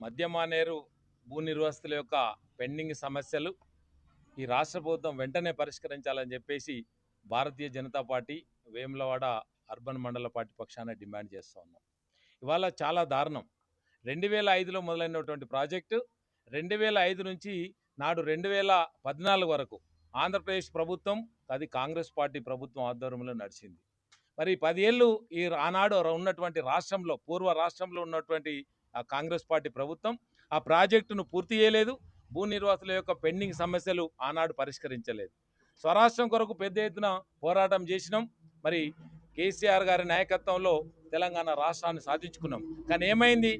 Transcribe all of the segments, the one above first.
మద్యమానేరు భూ నిర్వాసితుల యొక్క పెండింగ్ సమస్యలు ఈ రాష్ట్ర ప్రభుత్వం వెంటనే పరిష్కరించాలని చెప్పేసి భారతీయ జనతా పార్టీ వేములవాడ అర్బన్ మండల పార్టీ పక్షాన డిమాండ్ చేస్తూ ఉన్నాం. ఇవాళ చాలా దారుణం. రెండు వేల ఐదులో మొదలైనటువంటి ప్రాజెక్టు రెండు వేల ఐదు నుంచి నాడు రెండు వేల పద్నాలుగు వరకు ఆంధ్రప్రదేశ్ ప్రభుత్వం అది కాంగ్రెస్ పార్టీ ప్రభుత్వం ఆధ్వర్యంలో నడిచింది. మరి పదేళ్ళు ఈ ఆనాడు ఉన్నటువంటి రాష్ట్రంలో పూర్వ రాష్ట్రంలో ఉన్నటువంటి ఆ కాంగ్రెస్ పార్టీ ప్రభుత్వం ఆ ప్రాజెక్టును పూర్తి చేయలేదు. భూ నిర్వాసుల యొక్క పెండింగ్ సమస్యలు ఆనాడు పరిష్కరించలేదు. స్వరాష్ట్రం కొరకు పెద్ద ఎత్తున పోరాటం చేసినాం. మరి కేసీఆర్ గారి నాయకత్వంలో తెలంగాణ రాష్ట్రాన్ని సాధించుకున్నాం. కానీ ఏమైంది?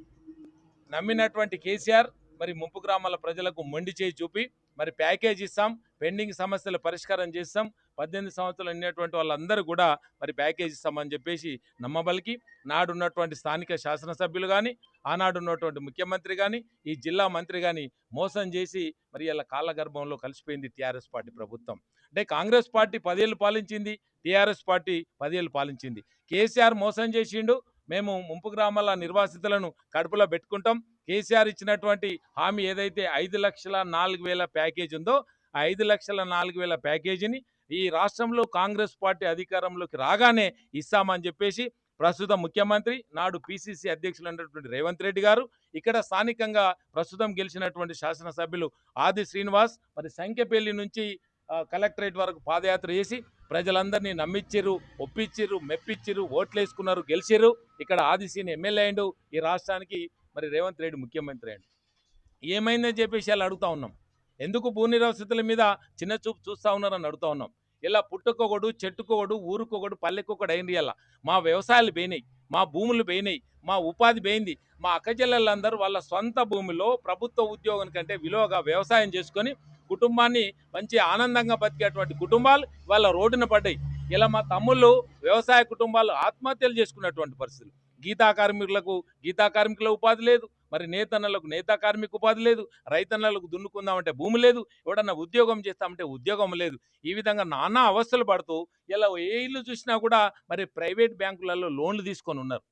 నమ్మినటువంటి కేసీఆర్ మరి ముంపు గ్రామాల ప్రజలకు మొండి చేయి చూపి మరి ప్యాకేజ్ ఇస్తాం. పెండింగ్ సమస్యలు పరిష్కారం చేస్తాం. పద్దెనిమిది సంవత్సరాలు ఉన్నటువంటి వాళ్ళందరూ కూడా మరి ప్యాకేజ్ ఇస్తామని చెప్పేసి నమ్మబలికి నాడున్నటువంటి స్థానిక శాసనసభ్యులు కానీ ఆనాడు ఉన్నటువంటి ముఖ్యమంత్రి కానీ ఈ జిల్లా మంత్రి కానీ మోసం చేసి మరి ఇలా కాళ్ళగర్భంలో కలిసిపోయింది టీఆర్ఎస్ పార్టీ ప్రభుత్వం. అంటే కాంగ్రెస్ పార్టీ పదేళ్ళు పాలించింది టీఆర్ఎస్ పార్టీ పదేళ్ళు పాలించింది. కేసీఆర్ మోసం చేసిండు మేము ముంపు గ్రామాల నిర్వాసితులను కడుపులో పెట్టుకుంటాం. కేసీఆర్ ఇచ్చినటువంటి హామీ ఏదైతే ఐదు లక్షల నాలుగు వేల ప్యాకేజ్ ఉందో ఐదు లక్షల నాలుగు వేల ప్యాకేజీని ఈ రాష్ట్రంలో కాంగ్రెస్ పార్టీ అధికారంలోకి రాగానే ఇస్తామని చెప్పేసి ప్రస్తుత ముఖ్యమంత్రి నాడు పిసిసి అధ్యక్షులు అయినటువంటి రేవంత్ రెడ్డి గారు ఇక్కడ స్థానికంగా ప్రస్తుతం గెలిచినటువంటి శాసనసభ్యులు ఆది శ్రీనివాస్ మరి సంఖ్యపల్లి నుంచి కలెక్టరేట్ వరకు పాదయాత్ర చేసి ప్రజలందరినీ నమ్మిచ్చిర్రు ఒప్పించిర్రు మెప్పించిర్రు ఓట్లు వేసుకున్నారు గెలిచిర్రు. ఇక్కడ ఆదిశీని ఎమ్మెల్యే అయిండు ఈ రాష్ట్రానికి మరి రేవంత్ రెడ్డి ముఖ్యమంత్రి అయిండు ఏమైందని చెప్పేసి వాళ్ళు అడుగుతా ఉన్నాం. ఎందుకు భూ నిరవసతుల మీద చిన్న చూపు చూస్తూ ఉన్నారని అడుగుతా ఉన్నాం. ఇలా పుట్టుకొకడు చెట్టుకొకడు ఊరుకొకడు పల్లెకొకడు అయింది ఇలా మా వ్యవసాయాలు పోయినాయి మా భూములు పోయినాయి మా ఉపాధి పోయింది. మా అక్కచెల్లెళ్ళందరూ వాళ్ళ సొంత భూమిలో ప్రభుత్వ ఉద్యోగం కంటే విలువగా వ్యవసాయం చేసుకొని కుటుంబాన్ని మంచి ఆనందంగా బతికేటువంటి కుటుంబాలు వాళ్ళ రోడ్డున పడ్డాయి. ఇలా మా తమ్ముళ్ళు వ్యవసాయ కుటుంబాలు ఆత్మహత్యలు చేసుకున్నటువంటి పరిస్థితులు. గీతా కార్మికులకు గీతా కార్మికుల ఉపాధి లేదు. మరి నేతన్నలకు నేత కార్మిక ఉపాధి లేదు రైతన్నలకు దున్నుకుందామంటే భూమి లేదు ఎవడన్నా ఉద్యోగం చేస్తామంటే ఉద్యోగం లేదు. ఈ విధంగా నానా అవస్థలు పడుతూ ఇలా ఏ ఇల్లు చూసినా కూడా మరి ప్రైవేట్ బ్యాంకులలో లోన్లు తీసుకొని ఉన్నారు.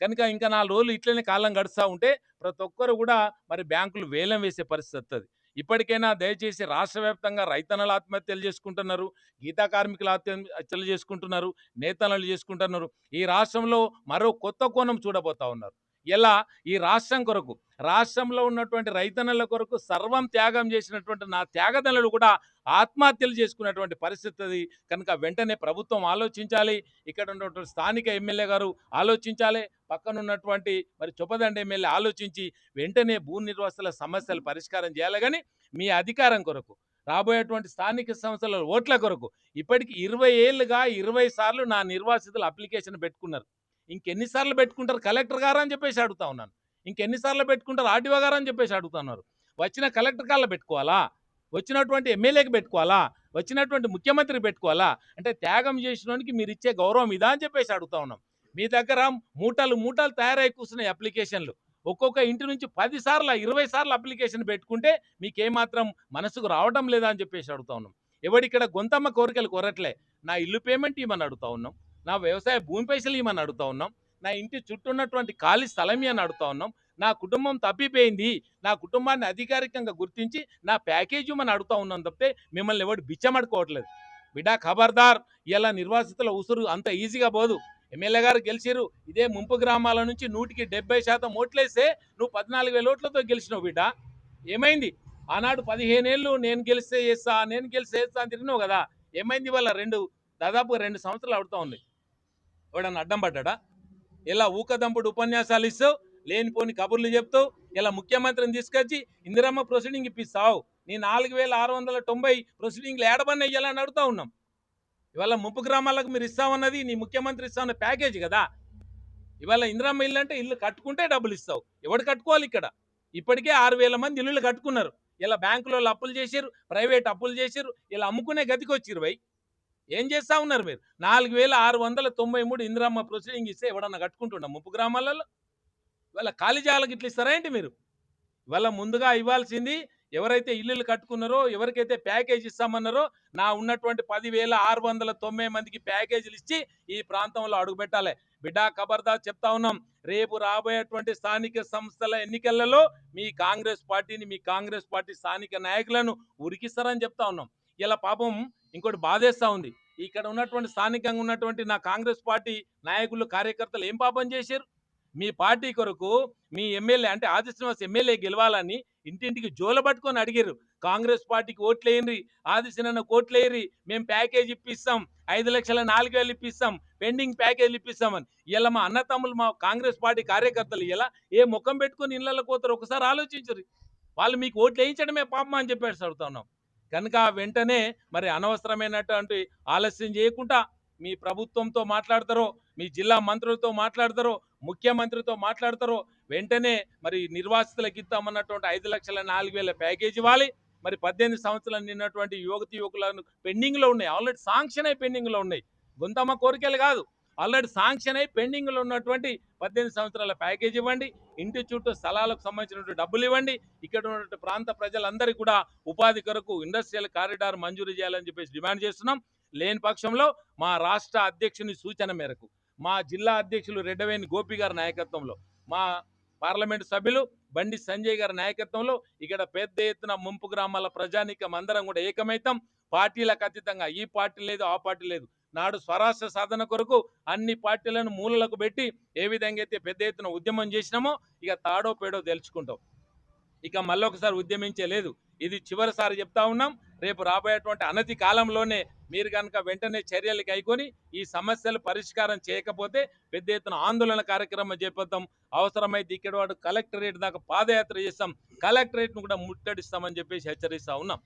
కనుక ఇంకా నాలుగు రోజులు ఇట్లనే కాలం గడుస్తూ ఉంటే ప్రతి ఒక్కరు కూడా మరి బ్యాంకులు వేలం వేసే పరిస్థితి వస్తుంది ఇప్పటికైనా దయచేసి రాష్ట్ర వ్యాప్తంగా రైతన్నలు ఆత్మహత్యలు చేసుకుంటున్నారు గీతా కార్మికులు ఆత్మహత్యలు చేసుకుంటున్నారు నేతన్నలు చేసుకుంటున్నారు. ఈ రాష్ట్రంలో మరో కొత్త కోణం చూడబోతా ఉన్నారు. ఎలా? ఈ రాష్ట్రం కొరకు రాష్ట్రంలో ఉన్నటువంటి రైతన్నల కొరకు సర్వం త్యాగం చేసినటువంటి నా త్యాగదనులు కూడా ఆత్మహత్యలు చేసుకున్నటువంటి పరిస్థితి అది కనుక వెంటనే ప్రభుత్వం ఆలోచించాలి. ఇక్కడ ఉన్నటువంటి స్థానిక ఎమ్మెల్యే గారు ఆలోచించాలి. పక్కన ఉన్నటువంటి మరి చొప్పదండ ఎమ్మెల్యే ఆలోచించి వెంటనే భూ నిర్వాసుల సమస్యలు పరిష్కారం చేయాలి. కానీ మీ అధికారం కొరకు రాబోయేటువంటి స్థానిక సంస్థల ఓట్ల కొరకు ఇప్పటికి ఇరవై ఏళ్ళుగా ఇరవై సార్లు నా నిర్వాసితులు అప్లికేషన్ పెట్టుకున్నారు. ఇంకెన్నిసార్లు పెట్టుకుంటారు? కలెక్టర్ గారు అని చెప్పేసి అడుగుతా ఉన్నాను. ఇంకెన్నిసార్లు పెట్టుకుంటారు? ఆర్డీఓ గారు అని చెప్పేసి అడుగుతున్నారు వచ్చిన కలెక్టర్ కాళ్ళ పెట్టుకోవాలా? వచ్చినటువంటి ఎమ్మెల్యేకి పెట్టుకోవాలా? వచ్చినటువంటి ముఖ్యమంత్రికి పెట్టుకోవాలా? అంటే త్యాగం చేసినోనికి మీరు ఇచ్చే గౌరవం ఇదా అని చెప్పేసి అడుగుతా ఉన్నాం. మీ దగ్గర మూటలు మూటలు తయారై కూర్చున్నాయి అప్లికేషన్లు. ఒక్కొక్క ఇంటి నుంచి పది సార్లు ఇరవై సార్లు అప్లికేషన్ పెట్టుకుంటే మీకేమాత్రం మనసుకు రావడం లేదా అని చెప్పేసి అడుగుతా ఉన్నాం. ఎవడిక్కడ గొంతమ్మ కోరికలు కోరట్లే. నా ఇల్లు పేమెంట్ ఇవ్వమని అడుగుతా ఉన్నాం. నా వ్యవసాయ భూమి పైసలు ఇవ్వమని అడుగుతా ఉన్నాం. నా ఇంటి చుట్టూ ఉన్నటువంటి ఖాళీ స్థలం అని అడుగుతా ఉన్నాం. నా కుటుంబం తప్పిపోయింది. నా కుటుంబాన్ని అధికారికంగా గుర్తించి నా ప్యాకేజ్ ఇవ్వమని అడుగుతా ఉన్నాం తప్పితే మిమ్మల్ని ఎవడు బిచ్చమడుకోవట్లేదు. బిడా ఖబర్దార్ ఇలా నిర్వాసితుల ఉసురు అంత ఈజీగా పోదు. ఎమ్మెల్యే గారు గెలిచిరు ఇదే ముంపు గ్రామాల నుంచి నూటికి డెబ్బై శాతం ఓట్లేస్తే నువ్వు పద్నాలుగు వేల ఓట్లతో గెలిచినావు బిడ్డ ఏమైంది? ఆనాడు పదిహేనేళ్ళు నేను గెలిస్తే చేస్తా నేను గెలిస్తే చేస్తా అని తిరిగినావు కదా. ఏమైంది వాళ్ళ రెండు? దాదాపు రెండు సంవత్సరాలు అవుతా ఉంది. ఎవడన్నా అడ్డం పడ్డా ఇలా ఊకదంపుడు ఉపన్యాసాలు ఇస్తావు లేనిపోని కబుర్లు చెప్తావు ఇలా ముఖ్యమంత్రిని తీసుకొచ్చి ఇందిరమ్మ ప్రొసీడింగ్ ఇప్పిస్తావు నీ నాలుగు వేల ఆరు వందల తొంభై ప్రొసీడింగ్లు ఏడబన్న ఇవ్వాలని అడుగుతా ఉన్నాం. ఇవాళ ముప్పు గ్రామాలకు మీరు ఇస్తామన్నది నీ ముఖ్యమంత్రి ఇస్తామన్న ప్యాకేజ్ కదా. ఇవాళ ఇందిరమ్మ ఇల్లు అంటే ఇల్లు కట్టుకుంటే డబ్బులు ఇస్తావు. ఎవడు కట్టుకోవాలి ఇక్కడ? ఇప్పటికే ఆరు వేల మంది ఇల్లులు కట్టుకున్నారు. ఇలా బ్యాంకులో అప్పులు చేశారు ప్రైవేట్ అప్పులు చేశారు ఇలా అమ్ముకునే గతికి వచ్చిరు భయ్ ఏం చేస్తా ఉన్నారు మీరు? నాలుగు వేల ఆరు వందల తొంభై మూడు ఇందిరమ్మ ప్రొసీడింగ్ ఇస్తే ఎవడన్నా కట్టుకుంటున్నా ముప్పు గ్రామాలలో? ఇవాళ ఖాళీ ఇట్లా ఇస్తారా ఏంటి మీరు? ఇవాళ ముందుగా ఇవ్వాల్సింది ఎవరైతే ఇల్లులు కట్టుకున్నారో ఎవరికైతే ప్యాకేజ్ ఇస్తామన్నారో నా ఉన్నటువంటి పదివేల ఆరు వందల తొంభై మందికి ప్యాకేజీలు ఇచ్చి ఈ ప్రాంతంలో అడుగుపెట్టాలి బిడ్డా ఖబర్దార్ చెప్తా ఉన్నాం. రేపు రాబోయేటువంటి స్థానిక సంస్థల ఎన్నికలలో మీ కాంగ్రెస్ పార్టీని మీ కాంగ్రెస్ పార్టీ స్థానిక నాయకులను ఉరికిస్తారని చెప్తా ఉన్నాం. ఇలా పాపం ఇంకోటి బాధేస్తా ఉంది. ఇక్కడ ఉన్నటువంటి స్థానికంగా ఉన్నటువంటి నా కాంగ్రెస్ పార్టీ నాయకులు కార్యకర్తలు ఏం పాపం చేశారు? మీ పార్టీ కొరకు మీ ఎమ్మెల్యే అంటే ఆది శ్రీనివాస్ ఎమ్మెల్యే గెలవాలని ఇంటింటికి జోల పట్టుకొని అడిగారు. కాంగ్రెస్ పార్టీకి ఓట్లేయండి ఆదిశ్రీనన్న కోట్లేయరి మేము ప్యాకేజ్ ఇప్పిస్తాం ఐదు లక్షల నాలుగు వేలు ఇప్పిస్తాం పెండింగ్ ప్యాకేజీలు ఇప్పిస్తామని. ఇలా మా అన్నతమ్ములు మా కాంగ్రెస్ పార్టీ కార్యకర్తలు ఇలా ఏ ముఖం పెట్టుకొని ఇళ్ళకి పోతారు ఒకసారి ఆలోచించరు. వాళ్ళు మీకు ఓట్లు వేయించడమే పాపం అని చెప్పేసి అడుగుతున్నాం కనుక వెంటనే మరి అనవసరమైనటువంటి ఆలస్యం చేయకుండా మీ ప్రభుత్వంతో మాట్లాడతారో మీ జిల్లా మంత్రులతో మాట్లాడతారో ముఖ్యమంత్రితో మాట్లాడతారో వెంటనే మరి నిర్వాసితులకు ఇద్దామన్నటువంటి ఐదు లక్షల నాలుగు వేల ప్యాకేజ్ ఇవ్వాలి. మరి పద్దెనిమిది సంవత్సరాలు నిన్నటువంటి యువతి యువకులను పెండింగ్లో ఉన్నాయి. ఆల్రెడీ శాంక్షన్ అయి పెండింగ్లో ఉన్నాయి. గుంతమ్మ కోరికలు కాదు. ఆల్రెడీ శాంక్షన్ అయి పెండింగ్లో ఉన్నటువంటి పద్దెనిమిది సంవత్సరాల ప్యాకేజ్ ఇవ్వండి. ఇంటి చుట్టూ స్థలాలకు సంబంధించినటువంటి డబ్బులు ఇవ్వండి. ఇక్కడ ఉన్నటువంటి ప్రాంత ప్రజలందరికీ కూడా ఉపాధి కొరకు ఇండస్ట్రియల్ కారిడార్ మంజూరు చేయాలని చెప్పేసి డిమాండ్ చేస్తున్నాం. లేని పక్షంలో మా రాష్ట్ర అధ్యక్షుని సూచన మేరకు మా జిల్లా అధ్యక్షులు రెడ్డవేణి గోపి గారి నాయకత్వంలో మా పార్లమెంటు సభ్యులు బండి సంజయ్ గారి నాయకత్వంలో ఇక్కడ పెద్ద ఎత్తున ముంపు గ్రామాల ప్రజానీకం అందరం కూడా ఏకమైతాం పార్టీలకు అతీతంగా ఈ పార్టీ లేదు ఆ పార్టీ లేదు. నాడు స్వరాష్ట్ర సాధన కొరకు అన్ని పార్టీలను మూలలకు పెట్టి ఏ విధంగా అయితే పెద్ద ఎత్తున ఉద్యమం చేసినామో ఇక తాడో పేడో తెలుసుకుంటాం ఇక మళ్ళొకసారి ఉద్యమించే లేదు. ఇది చివరిసారి చెప్తా ఉన్నాం. రేపు రాబోయేటువంటి అనతి కాలంలోనే మీరు కనుక వెంటనే చర్యలు కైకొని ఈ సమస్యలు పరిష్కారం చేయకపోతే పెద్ద ఎత్తున ఆందోళన కార్యక్రమం చేపడతాం. అవసరమైతే ఇక్కడ వాడు కలెక్టరేట్ దాకా పాదయాత్ర చేస్తాం. కలెక్టరేట్ను కూడా ముట్టడిస్తామని చెప్పేసి హెచ్చరిస్తా ఉన్నాం.